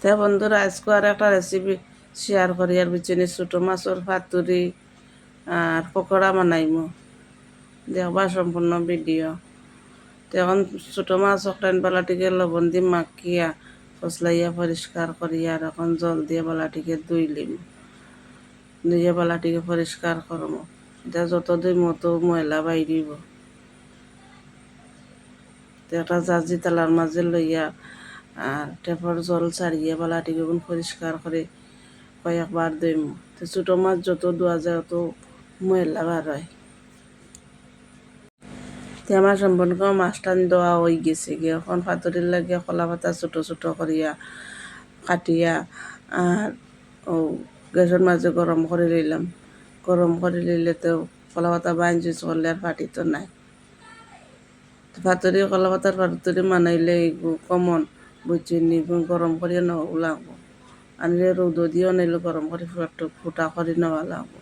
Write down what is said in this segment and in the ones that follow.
তে বন্ধুরা, আজকে আর একটা রেসিপি শেয়ার করি। আর বিচনি ছোটো মাছের ফাতুরি আর পকোড়া বানাইমু। দেখবা সম্পূর্ণ ভিডিও তো এখন ছোটো মাছ একটান বালাটিকে লবণ দিয়ে মাখিয়া ফসলাইয়া পরিষ্কার করিয়া আর এখন জল দিয়ে বালাটিকে ধুই লিম। ধুইয়া বালাটিকে পরিষ্কার করম। এটা যত দুই মতো ময়লা বাইরিব। একটা জাজি তালার মাঝে লইয়া আর টেপর জল ছাড়িয়ে বালাটিকে গুণ পরিষ্কার করে কয়েকবার দইম তো ছোটো মাছ যত ধোয়া যায় অত ময়লা হয় তো আমার সম্পূর্ণ মাছটান দেওয়া হয়ে গেছে গিয়ে এখন পাতরির লাগে কলা পাতা ছোটো ছোটো করিয়া কাটিয়া আর ও গ্যাসের মাঝে গরম করে লইলাম। গরম করে লইলে তো কলা পাতা জুস করলে আর ফাটি তো নাই। পাতরি কলা পাতার পাতরি মানাইলে কমন। বুঝছি নি গরম করিয়া নেওয়া লাগবো আনলে রৌদ দিয়েও নাইলে গরম করে একটু ফুটা করে নেওয়া লাগবো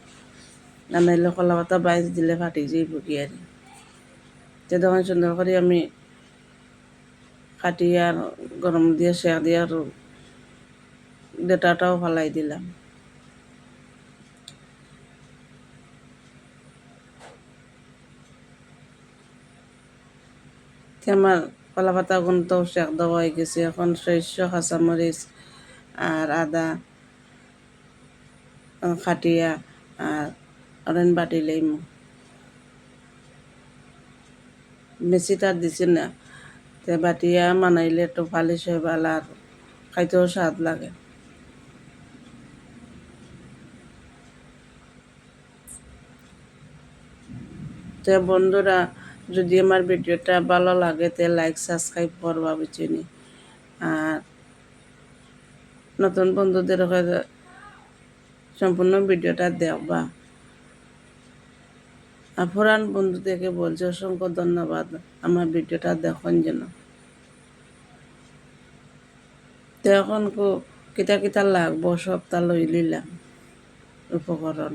নাইলে কলা পাতা বাইশ দিলে ফাটি যাইব কি আর যে তখন সুন্দর করে আমি কাটিয়ে আর গরম দিয়ে শেখ দিয়ে আর ডেটাটাও ফালাই দিলাম। আমার কলা পাতা গুনতো শেখ দেওয়া হয়ে গেছে। এখন শস্য, কাঁচামরিচ আর আদা খাটিয়া আর অরেন বাটি লইম। বেশি তার দিছি না। তে বাটিয়া মানাইলে একটু ভালো আর খাইতেও স্বাদ লাগে। তো বন্ধুরা যদি আমার ভিডিওটা ভালো লাগে, তে লাইক সাবস্ক্রাইব করবা বুঝিনি। আর নতুন বন্ধুদের সম্পূর্ণ ভিডিওটা দেখবা আর পুরান বন্ধুদেরকে বলছি, অসংখ্য ধন্যবাদ আমার ভিডিওটা দেখুন যেন এখন কো কিতা কিতা লাগবো, সপ্তাহ লই লিলাম উপকরণ।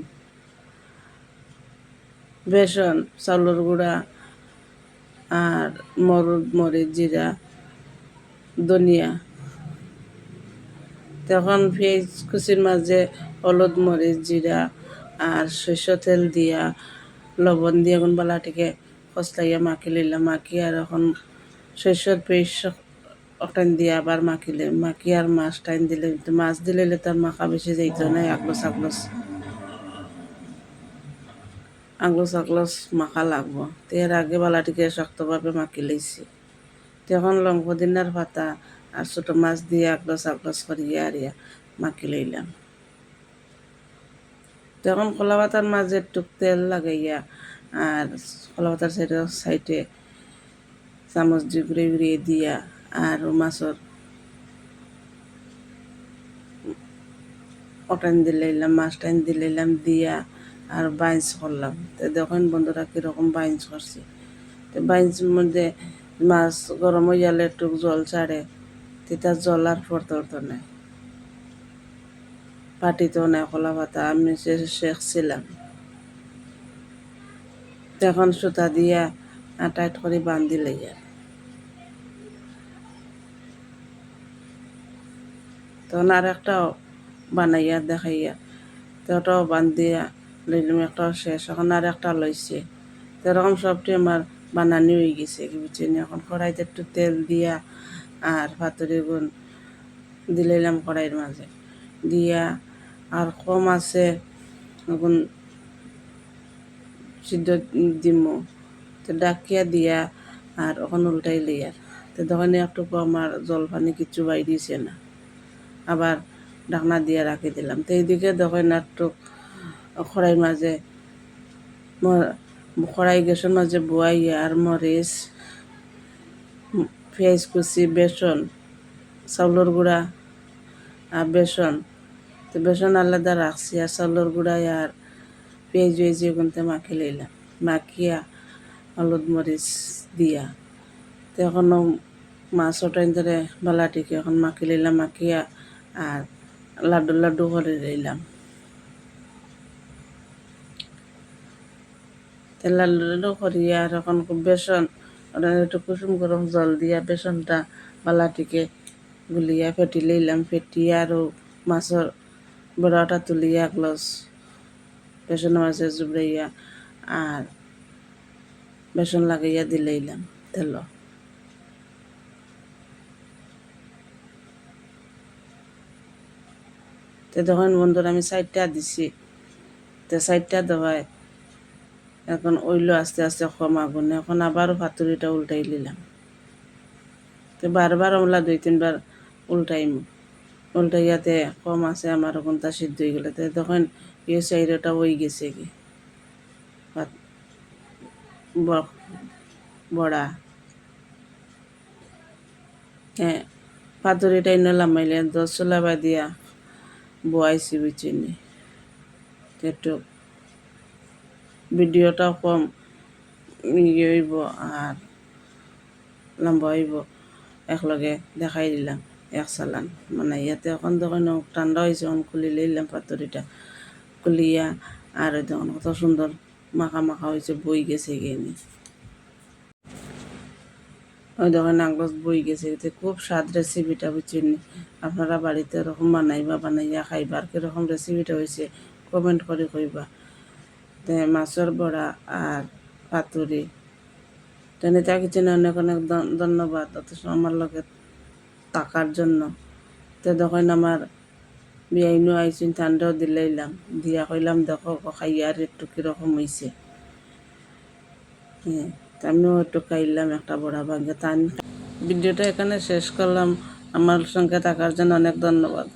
বেসন, চাউলের গুঁড়া আর মরুদ, মরিচ, জিরা, ধনিয়া। তখন পেঁয়াজ কুচির মাঝে হলুদ, মরিচ, জিরা আর সর্ষ তেল দিয়া লবণ দিয়ে এখন বালাটিকে কষলাইয়া মাখি লইলাম। মাখি আর এখন শস্যর পেস্ট ওটান দিয়ে আবার মাখিলে মাখি আর মাছ টাইন দিলে, মাছ দিলে তার মাখা বেশি যাইত না আগলস আগলস আগলস আগলস মাখা লাগবো। তো এর আগে বালাটিকে শক্তভাবে মাখি লইছি তখন লং পুদিনার পাতা আর ছোটো মাছ দিয়ে আগলস আগলস করিয়া আরিয়া মাখি লইলাম। তখন কলা পাতার মাঝে টুক তেল লাগাইয়া আর কলা পাতার সাইডে সাইডে চামচ দিয়ে ঘুরে ঘুরিয়ে দিয়া আর মাছর ওটান দিলাইলাম মাছ টাইন দিলাইলাম দিয়া আর বাইন্স করলাম। তো দেখুন বন্ধুরা কীরকম বাইন্স করছি। তো বাইন্স মধ্যে মাছ গরম হয়ে গেলে একটু জল ছাড়ে। তিতা জল আর পড়তে পড়তে নেই। পাটিতেও নেই কলা পাতা, আমি শেখছিলাম তখন সুতা দিয়া টাইট করে বান্ধি লইয়া। তখন আর একটাও বানাইয়া দেখাইয়া, তো ওটাও বান্ধিয়া লইলাম, একটা শেষ। এখন আর একটা লইছে। তো এরকম সবটি আমার বানানি হয়ে গেছে, কি বুঝছেন? এখন কড়াইতে একটু তেল দিয়া আর পাতুরি গুণ দিলাইলাম কড়াইয়ের মাঝে। দিয়া আর কম আছে এখন সিদ্ধ দিমো। তো ডাকিয়া দিয়া আর ওখান উল্টাই লইয়ার তো তখন একটু আমার জল পানি কিচ্ছু বাই দিছে না। আবার ডাকনা দিয়ে রাখি দিলাম। তো এইদিকে দেখেন একটু খড়াই মাঝে খড়াই গ্যাসের মাঝে বুয়াইয়া আর মরিচ পেঁয়াজ কুচি বেসন চাউলের গুঁড়া আর বেসন তো বেসন আলাদা রাখছি আর চাউলের গুঁড়া আর পেঁয়াজ ওয়েজ এগুনতে মাখি লইলাম। মাখিয়া হলুদ মরিচ দিয়া। তো এখনও মাছ ওটাই ধরে বালাটিকে এখন মাখি লইলাম মাখিয়া আর লাড্ডু লাড্ডু করে লইলাম। তো লাড্ডু লাড্ডু করিয়া আর এখন বেসন। ওটা একটু কুসুম গরম জল দিয়া বেসনটা বালাটিকে গুলিয়া ফেটি লইলাম, ফেটি আরও মাছের বড়াটা তুলিয়া গ্লাস বেসন মাছে জুবড়াইয়া আর বেসন লাগাইয়া দিলাইলাম তেল। তো তখন বন্ধুরা, আমি সাইডটা দিছি। তো সাইডটা দেওয়ায় এখন ওইল আস্তে আস্তে কম আগুনে এখন আবারও পাতুরিটা উল্টাই নিলাম। তো বারবার ওমলা দুই, তিনবার উল্টাইম। উল্টাইয়াতে কম আছে, আমার কোনটা সিদ্ধ হয়ে গেলে। তো তখন এই সাইডটা ওই গেছে কি? বড়া। হ্যাঁ পাতুরিটা ইনো লামাইলে দশ চোলা দিয়া বয়াইছি বুঝছিনি একটু ভিডিওটাও কম ইয়ে হইব আর লম্বা হইব। একলগে দেখাই দিলাম, এক চালান। মানে ইয়াতে এখন তখন ঠান্ডা হয়েছে এখন খুলি লইলাম পাতুরিটা খুলিয়া আর তখন কত সুন্দর মাখা মাখা হয়েছে বই গেছে গিয়ে ওই দেখেন আগ্রস বই গেছে, এতে খুব স্বাদ রেসিপিটা বুঝছেন আপনারা বাড়িতে এরকম বানাইবা, বানাইয়া খাইবা, আর কীরকম রেসিপিটা হয়েছে কমেন্ট করে কইবা। তে মাছের বড়া আর পাতুরি। টেনিতা কিচেনে অনেক অনেক ধন- ধন্যবাদ অথচ আমার লগে টাকার জন্য। তো দেখেন আমার বিয়াইনু আইসিন ঠান্ডাও দিলাইলাম। দিয়া কইলাম, দেখো ও খাইয়া আর একটু কীরকম হয়েছে হ্যাঁ আমিও একটু খাইলাম, একটা বড়া ভাগে তান ভিডিওটা এখানে শেষ করলাম। আমার সঙ্গে থাকার জন্য অনেক ধন্যবাদ।